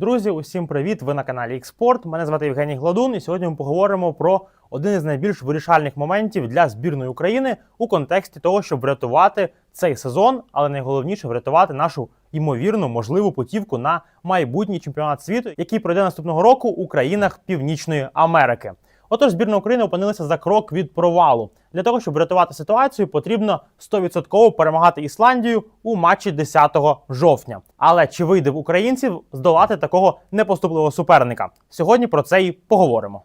Друзі, усім привіт! Ви на каналі Експорт. Мене звати Євгеній Гладун, і сьогодні ми поговоримо про один із найбільш вирішальних моментів для збірної України у контексті того, щоб врятувати цей сезон, але найголовніше врятувати нашу ймовірну можливу путівку на майбутній чемпіонат світу, який пройде наступного року у країнах Північної Америки. Отож, збірна України опинилася за крок від провалу. Для того, щоб врятувати ситуацію, потрібно 100% перемагати Ісландію у матчі 10 жовтня. Але чи вийде в українців здолати такого непоступливого суперника? Сьогодні про це і поговоримо.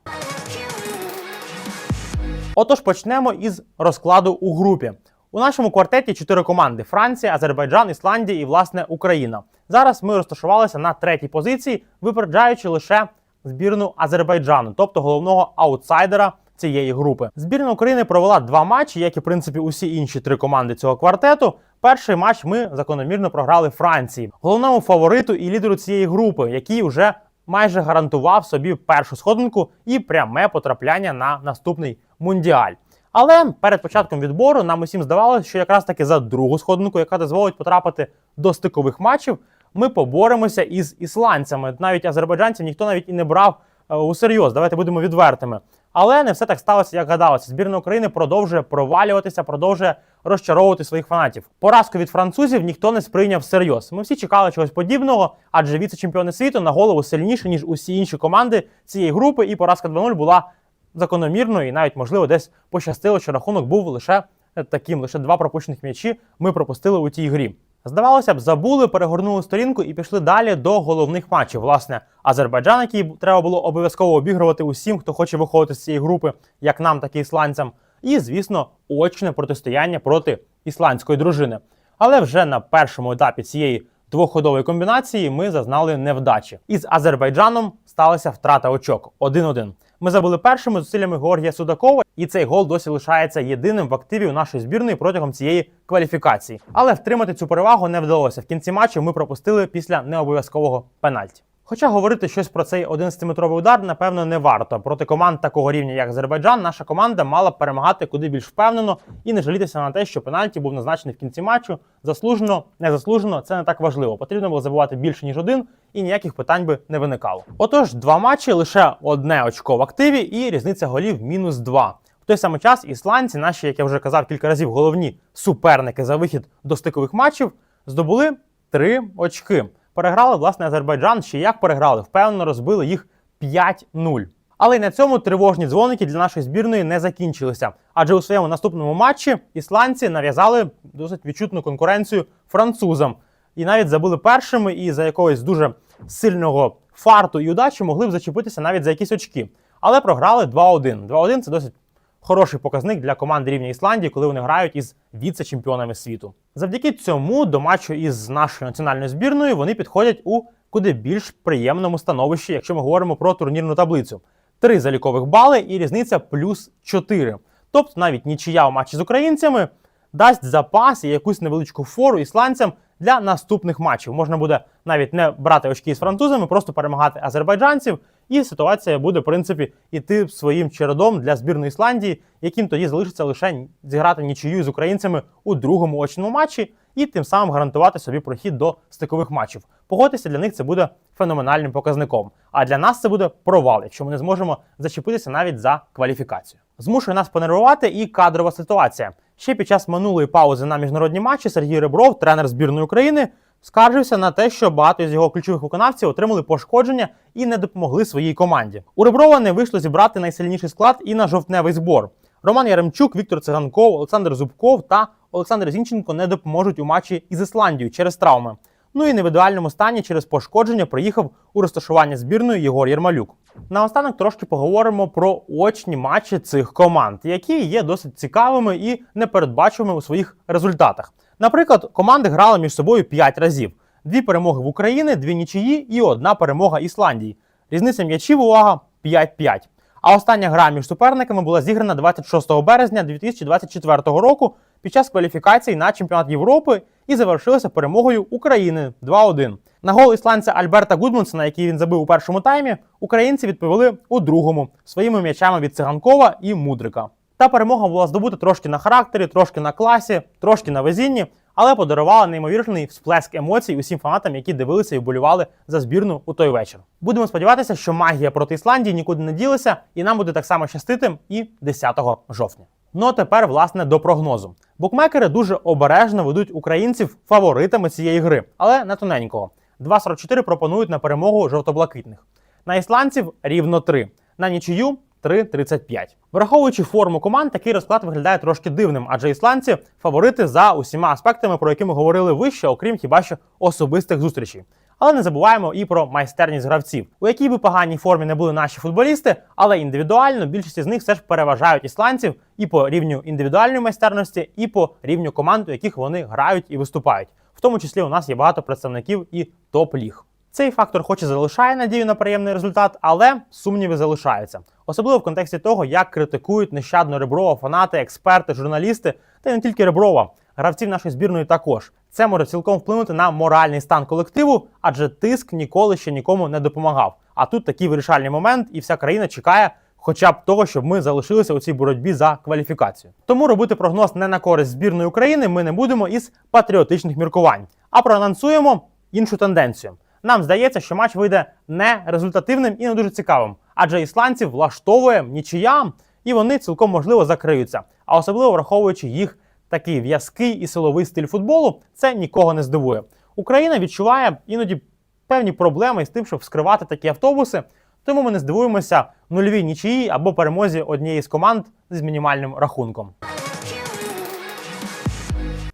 Отож, почнемо із розкладу у групі. У нашому квартеті чотири команди: Франція, Азербайджан, Ісландія і власне Україна. Зараз ми розташувалися на третій позиції, випереджаючи лише збірну Азербайджану, тобто головного аутсайдера цієї групи. Збірна України провела два матчі, як і в принципі усі інші три команди цього квартету. Перший матч ми закономірно програли Франції, головному фавориту і лідеру цієї групи, який вже майже гарантував собі першу сходинку і пряме потрапляння на наступний мундіаль. Але перед початком відбору нам усім здавалося, що якраз таки за другу сходинку, яка дозволить потрапити до стикових матчів, ми поборемося із ісландцями. Навіть азербайджанців ніхто навіть і не брав е, усерйоз. Давайте будемо відвертими. Але не все так сталося, як гадалося. Збірна України продовжує провалюватися, продовжує розчаровувати своїх фанатів. Поразку від французів ніхто не сприйняв всерйоз. Ми всі чекали чогось подібного, адже віце-чемпіони світу на голову сильніші, ніж усі інші команди цієї групи, і поразка 2-0 була закономірною, і навіть, можливо, десь пощастило, що рахунок був лише таким, лише два пропущених м'ячі ми пропустили у тій грі. Здавалося б, забули, перегорнули сторінку і пішли далі до головних матчів. Власне, Азербайджан, який треба було обов'язково обігрувати усім, хто хоче виходити з цієї групи, як нам, так і ісландцям. І, звісно, очне протистояння проти ісландської дружини. Але вже на першому етапі цієї двоходової комбінації ми зазнали невдачі. Із Азербайджаном сталася втрата очок 1-1. Ми забули першими зусиллями Георгія Судакова, і цей гол досі лишається єдиним в активі у нашої збірної протягом цієї кваліфікації. Але втримати цю перевагу не вдалося. В кінці матчу ми пропустили після необов'язкового пенальті. Хоча говорити щось про цей 11-метровий удар, напевно, не варто. Проти команд такого рівня, як Азербайджан, наша команда мала б перемагати куди більш впевнено і не жалітися на те, що пенальті був назначений в кінці матчу. Заслужено, незаслужено, це не так важливо. Потрібно було забувати більше ніж один, і ніяких питань би не виникало. Отож, два матчі, лише одне очко в активі, і різниця голів мінус два. В той самий час ісландці, наші, як я вже казав кілька разів, головні суперники за вихід до стикових матчів, здобули три очки переграли власне Азербайджан. Ще як переграли, впевнено розбили їх 5-0. Але й на цьому тривожні дзвоники для нашої збірної не закінчилися. Адже у своєму наступному матчі ісландці нав'язали досить відчутну конкуренцію французам. І навіть забули першими, і за якогось дуже сильного фарту і удачі могли б зачепитися навіть за якісь очки. Але програли 2-1. 2-1 це досить хороший показник для команди рівня Ісландії, коли вони грають із віце-чемпіонами світу. Завдяки цьому до матчу із нашою національною збірною вони підходять у куди більш приємному становищі, якщо ми говоримо про турнірну таблицю. Три залікових бали і різниця плюс 4. Тобто навіть нічия у матчі з українцями дасть запас і якусь невеличку фору ісландцям для наступних матчів. Можна буде навіть не брати очки з французами, просто перемагати азербайджанців, і ситуація буде, в принципі, іти своїм чередом для збірної Ісландії, яким тоді залишиться лише зіграти нічию з українцями у другому очному матчі, і тим самим гарантувати собі прохід до стикових матчів. Погодьтеся, для них це буде феноменальним показником. А для нас це буде провал, якщо ми не зможемо зачепитися навіть за кваліфікацію. Змушує нас понервувати і кадрова ситуація. Ще під час минулої паузи на міжнародні матчі Сергій Ребров, тренер збірної України, скаржився на те, що багато з його ключових виконавців отримали пошкодження і не допомогли своїй команді. У Реброва не вийшло зібрати найсильніший склад і на жовтневий збор. Роман Яремчук, Віктор Циганков, Олександр Зубков та Олександр Зінченко не допоможуть у матчі із Ісландією через травми. Ну і в індивідуальному стані через пошкодження приїхав у розташування збірної Єгор Єрмалюк. Наостанок трошки поговоримо про очні матчі цих команд, які є досить цікавими і непередбачуваними у своїх результатах. Наприклад, команди грали між собою 5 разів: дві перемоги в Україні, дві нічиї і одна перемога Ісландії. Різниця м'ячів, увага 5-5. А остання гра між суперниками була зіграна 26 березня 2024 року під час кваліфікації на чемпіонат Європи і завершилася перемогою України 2-1. На гол ісландця Альберта Гудмунсена, який він забив у першому таймі, українці відповіли у другому своїми м'ячами від циганкова і Мудрика. Та перемога була здобута трошки на характері, трошки на класі, трошки на везінні, але подарувала неймовірний всплеск емоцій усім фанатам, які дивилися і вболівали за збірну у той вечір. Будемо сподіватися, що магія проти Ісландії нікуди не ділася, і нам буде так само щастити і 10 жовтня. Ну а тепер, власне, до прогнозу. Букмекери дуже обережно ведуть українців фаворитами цієї гри, але не тоненького. 2.44 пропонують на перемогу жовто-блакитних. На ісландців рівно 3, на нічию 3.35. Враховуючи форму команд, такий розклад виглядає трошки дивним, адже ісландці фаворити за усіма аспектами, про які ми говорили вище, окрім хіба що особистих зустрічей. Але не забуваємо і про майстерність гравців, у якій би поганій формі не були наші футболісти, але індивідуально більшість з них все ж переважають ісландців і по рівню індивідуальної майстерності, і по рівню команд, у яких вони грають і виступають. В тому числі у нас є багато представників і топ-ліг. Цей фактор хоч і залишає надію на приємний результат, але сумніви залишаються, особливо в контексті того, як критикують нещадно Реброва фанати, експерти, журналісти, та й не тільки Реброва, гравців нашої збірної також. Це може цілком вплинути на моральний стан колективу, адже тиск ніколи ще нікому не допомагав. А тут такий вирішальний момент, і вся країна чекає. Хоча б того, щоб ми залишилися у цій боротьбі за кваліфікацію. Тому робити прогноз не на користь збірної України ми не будемо із патріотичних міркувань, а проанонсуємо іншу тенденцію. Нам здається, що матч вийде не результативним і не дуже цікавим, адже ісландців влаштовує нічия, і вони цілком можливо закриються. А особливо враховуючи їх такий в'язкий і силовий стиль футболу, це нікого не здивує. Україна відчуває іноді певні проблеми з тим, щоб вскривати такі автобуси. Тому ми не здивуємося нульовій нічиї або перемозі однієї з команд з мінімальним рахунком.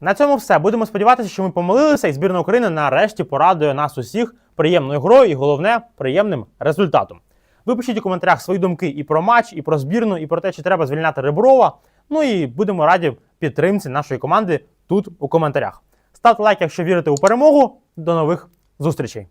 На цьому все. Будемо сподіватися, що ми помилилися, і збірна України нарешті порадує нас усіх приємною грою і головне приємним результатом. Ви пишіть у коментарях свої думки і про матч, і про збірну, і про те, чи треба звільняти Реброва. Ну і будемо раді підтримці нашої команди тут у коментарях. Ставте лайк, якщо вірите у перемогу. До нових зустрічей!